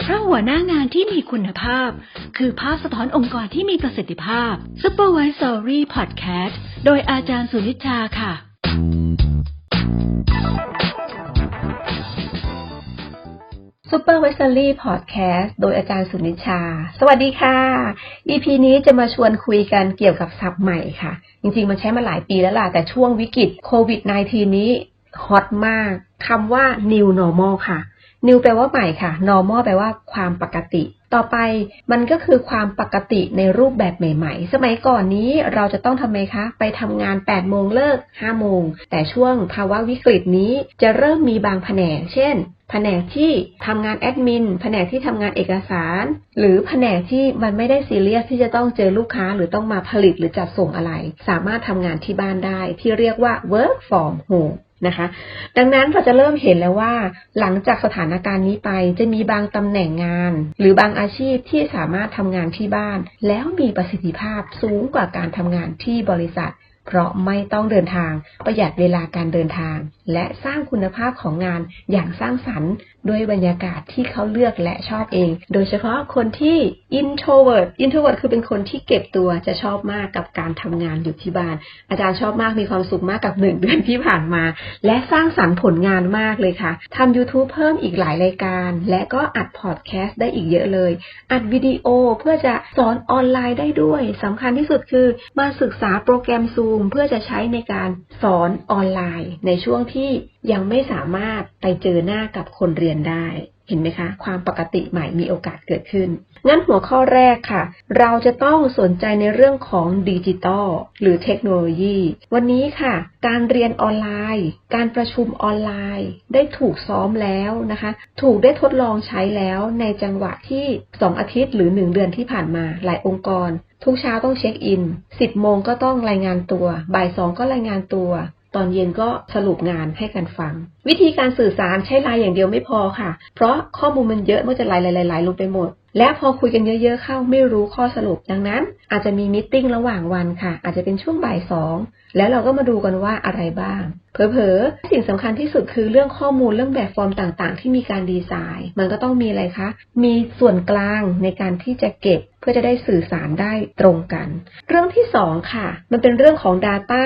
เพราะหัวหน้างานที่มีคุณภาพ คือภาพสะท้อนองค์กรที่มีประสิทธิภาพ Supervisory Podcast โดยอาจารย์สุนิชาค่ะ Supervisory Podcast โดยอาจารย์สุนิชา สวัสดีค่ะ EP นี้จะมาชวนคุยกันเกี่ยวกับศัพท์ใหม่ค่ะ จริงๆ มันใช้มาหลายปีแล้วล่ะ แต่ช่วงวิกฤตโควิด -19 นี้ฮอตมากคำว่า new normal ค่ะ new แปลว่าใหม่ค่ะ normal แปลว่าความปกติ ต่อไปมันก็คือความปกติในรูปแบบใหม่ๆ สมัยก่อนนี้เราจะต้องทำไมคะ ไปทำงาน 8 โมงเลิก 5 โมง แต่ช่วงภาวะวิกฤตนี้จะเริ่มมีบางแผนก เช่น แผนกที่ทำงานแอดมิน แผนกที่ทำงานเอกสาร หรือแผนกที่มันไม่ได้ซีเรียสที่จะต้องเจอลูกค้าหรือต้องมาผลิตหรือจัดส่งอะไร สามารถทำงานที่บ้านได้ที่เรียกว่า work from home นะคะ ดังนั้นเราจะเริ่มเห็นแล้วว่า หลังจากสถานการณ์นี้ไปจะมีบางตำแหน่งงาน หรือบางอาชีพที่สามารถทำงานที่บ้าน แล้วมีประสิทธิภาพสูงกว่าการทำงานที่บริษัท เพราะไม่ต้องเดินทาง ประหยัดเวลาการเดินทาง และสร้างคุณภาพของงานอย่างสร้างสรรค์ด้วยบรรยากาศที่เขาเลือกและชอบเอง โดยเฉพาะคนที่ introvert introvert คือเป็นคนที่เก็บตัวจะชอบมากกับการทำงานอยู่ที่บ้าน อาจารย์ชอบมากมีความสุขมากกับหนึ่งเดือนที่ผ่านมา และสร้างสรรค์ผลงานมากเลยค่ะทำ YouTube เพิ่มอีกหลายรายการ และก็อัดพอดแคสต์ได้อีกเยอะเลย อัดวิดีโอเพื่อจะสอนออนไลน์ได้ด้วยสำคัญที่สุดคือมาศึกษาโปรแกรม Zoom เพื่อจะใช้ในการสอนออนไลน์ ในช่วงที่ยังไม่สามารถไปเจอหน้ากับคนเรียนได้ เห็นไหมคะ ความปกติใหม่มีโอกาสเกิดขึ้น งั้นหัวข้อแรกค่ะ เราจะต้องสนใจในเรื่องของดิจิตอลหรือเทคโนโลยี วันนี้ค่ะ การเรียนออนไลน์ การประชุมออนไลน์ ได้ถูกซ้อมแล้วนะคะ ถูกได้ทดลองใช้แล้วในจังหวะที่ 2 อาทิตย์หรือ 1 เดือนที่ผ่านมาหลายองค์กรทุกเช้าต้องเช็คอิน 10 โมงก็ต้องรายงานตัว บ่ายสองก็รายงานตัว ตอนเย็นก็สรุปงานให้กันฟัง วิธีการสื่อสารใช้ไลน์อย่างเดียวไม่พอค่ะ เพราะข้อมูลมันเยอะมันจะไลน์หลายๆลงไปหมด และพอคุยกันเยอะ ๆ เข้าไม่รู้ข้อสรุปดังนั้น อาจจะมีมิ팅ระหว่างวันค่ะ อาจจะเป็นช่วงบ่ายสองแล้วเราก็มาดูกันว่าอะไรบ้าง เผลอๆ สิ่งสำคัญที่สุดคือเรื่องข้อมูลเรื่องแบบฟอร์มต่างๆ ที่มีการดีไซน์ มันก็ต้องมีอะไรคะ มีส่วนกลางในการที่จะเก็บเพื่อจะได้สื่อสารได้ตรงกัน เรื่องที่สองค่ะ มันเป็นเรื่องของ Data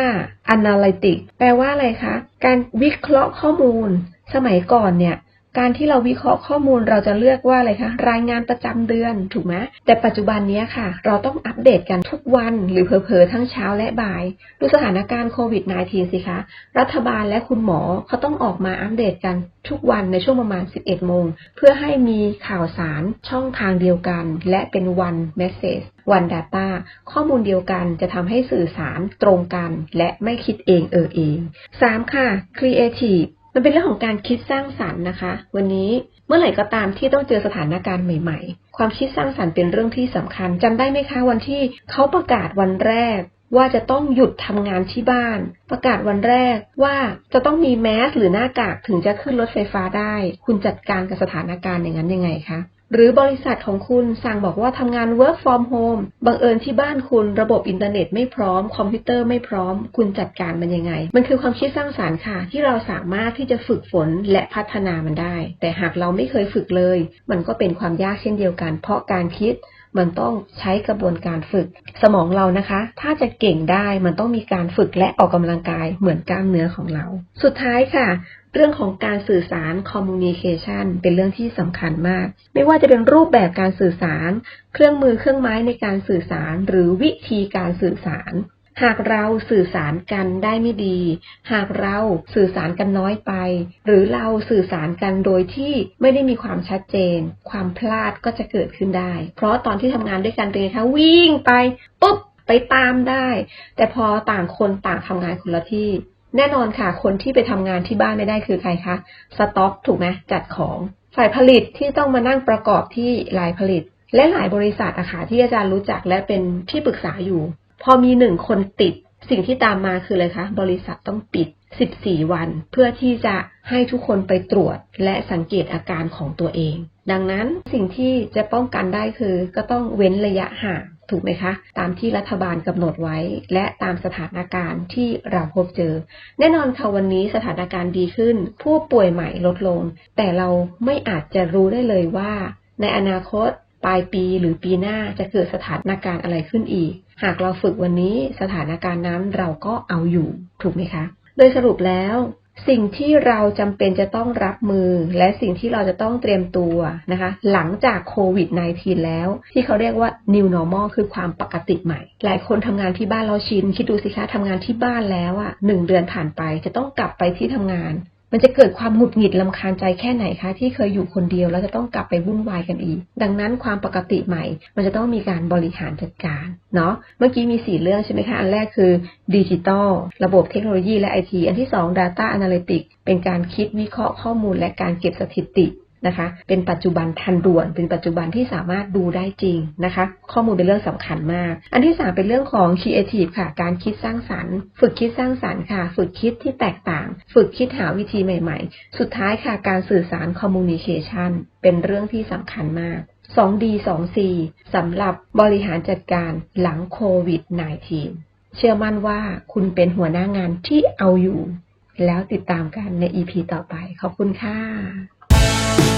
Analytics แปลว่าอะไรคะ การวิเคราะห์ข้อมูล สมัยก่อนเนี่ย การที่เราวิเคราะห์ข้อมูลเราจะเลือกว่าอะไรคะ รายงานประจำเดือนถูกไหมแต่ปัจจุบันนี้ค่ะ เราต้องอัปเดตกันทุกวัน หรือเผลอๆทั้งเช้าและบ่าย ดูสถานการณ์โควิด -19 สิคะ รัฐบาลและคุณหมอเขาต้องออกมาอัปเดตกันทุกวันในช่วงประมาณ 11 โมง เพื่อให้มีข่าวสารช่องทางเดียวกัน และเป็นวันเมสเซจวัน Data ข้อมูลเดียวกันจะทำให้สื่อสารตรงกัน และไม่คิดเองเออเอง 3. ค่ะ Creative มันเป็นเรื่องของการคิดสร้างสรรค์นะคะ วันนี้เมื่อไหร่ก็ตามที่ต้องเจอสถานการณ์ใหม่ ๆ ความคิดสร้างสรรค์เป็นเรื่องที่สำคัญจำได้ไหมคะวันที่เขาประกาศวันแรก ว่าจะต้องหยุดทำงานที่บ้าน ประกาศวันแรกว่าจะต้องมีแมสหรือหน้ากากถึงจะขึ้นรถไฟฟ้าได้ คุณจัดการกับสถานการณ์อย่างนั้นยังไงคะ หรือบริษัทของคุณสั่งบอกว่าทำงาน work from home บังเอิญที่บ้านคุณระบบอินเทอร์เน็ตไม่พร้อม คอมพิวเตอร์ไม่พร้อม คุณจัดการมันยังไง มันคือความคิดสร้างสารรค์ค่ะ ที่เราสามารถที่จะฝึกฝนและพัฒนามันได้ แต่หากเราไม่เคยฝึกเลย มันก็เป็นความยากเช่นเดียวกัน เพราะการคิด มันต้องใช้กระบวนการฝึก สมองเรานะคะ ถ้าจะเก่งได้มันต้องมีการฝึกและออกกำลังกายเหมือนกล้ามเนื้อของเรา สุดท้ายค่ะ เรื่องของการสื่อสาร communication เป็นเรื่องที่สำคัญมาก ไม่ว่าจะเป็นรูปแบบการสื่อสาร เครื่องมือเครื่องไม้ในการสื่อสาร หรือวิธีการสื่อสาร หากเราสื่อสารกันได้ไม่ดี หากเราสื่อสารกันน้อยไป หรือเราสื่อสารกันโดยที่ไม่ได้มีความชัดเจน ความพลาดก็จะเกิดขึ้นได้ เพราะตอนที่ทำงานด้วยกันเป็นไงคะวิ่งไปปุ๊บไปตามได้ แต่พอต่างคนต่างทำงานคนละที่ แน่นอนค่ะ คนที่ไปทำงานที่บ้านไม่ได้คือใครคะสต็อกถูกไหมจัดของฝ่ายผลิตที่ต้องมานั่งประกอบที่ลายผลิต และหลายบริษัทอะค่ะที่อาจารย์รู้จักและเป็นที่ปรึกษาอยู่ พอมีหนึ่งคนติด สิ่งที่ตามมาคืออะไรคะ บริษัทต้องปิด 14 วัน เพื่อที่จะให้ทุกคนไปตรวจและสังเกตอาการของตัวเอง ดังนั้นสิ่งที่จะป้องกันได้คือ ก็ต้องเว้นระยะห่างถูกไหมคะ ตามที่รัฐบาลกำหนดไว้ และตามสถานการณ์ที่เราพบเจอ แน่นอนค่ะวันนี้สถานการณ์ดีขึ้น ผู้ป่วยใหม่ลดลง แต่เราไม่อาจจะรู้ได้เลยว่า ในอนาคตปลายปีหรือปีหน้าจะเกิดสถานการณ์อะไรขึ้นอีก หากเราฝึกวันนี้สถานการณ์นั้นเราก็เอาอยู่ถูกไหมคะ โดยสรุปแล้ว สิ่งที่เราจำเป็นจะต้องรับมือ และสิ่งที่เราจะต้องเตรียมตัวนะคะ หลังจากโควิด -19 แล้ว ที่เขาเรียกว่า new normal คือความปกติใหม่ หลายคนทำงานที่บ้านเราชิน คิดดูสิคะทำงานที่บ้านแล้วอะ่ะหนึ่งเดือนผ่านไปจะต้องกลับไปที่ทำงาน มันจะเกิดความหงุดหงิดลำคาญใจแค่ไหนคะ ที่เคยอยู่คนเดียวแล้วจะต้องกลับไปวุ่นวายกันอีก ดังนั้นความปกติใหม่ มันจะต้องมีการบริหารจัดการเนาะเมื่อกี้มีสี่เรื่องใช่ไหมคะ อันแรกคือดิจิตอลระบบเทคโนโลยีและไอทีอันที่สอง Data Analytics เป็นการคิดวิเคราะห์ข้อมูลและการเก็บสถิติ นะคะ เป็นปัจจุบันทันด่วน เป็นปัจจุบันที่สามารถดูได้จริงนะคะ ข้อมูลเป็นเรื่องสำคัญมาก อันที่สามเป็นเรื่องของ creative ค่ะ การคิดสร้างสรรค์ ฝึกคิดสร้างสรรค์ค่ะ ฝึกคิดที่แตกต่าง ฝึกคิดหาวิธีใหม่ ๆ สุดท้ายค่ะ การสื่อสาร communication เป็นเรื่องที่สำคัญมาก 2D 2C สำหรับบริหารจัดการหลังโควิด -19 เชื่อมั่นว่าคุณเป็นหัวหน้างานที่เอาอยู่ แล้วติดตามกันใน EP ต่อไป ขอบคุณค่ะ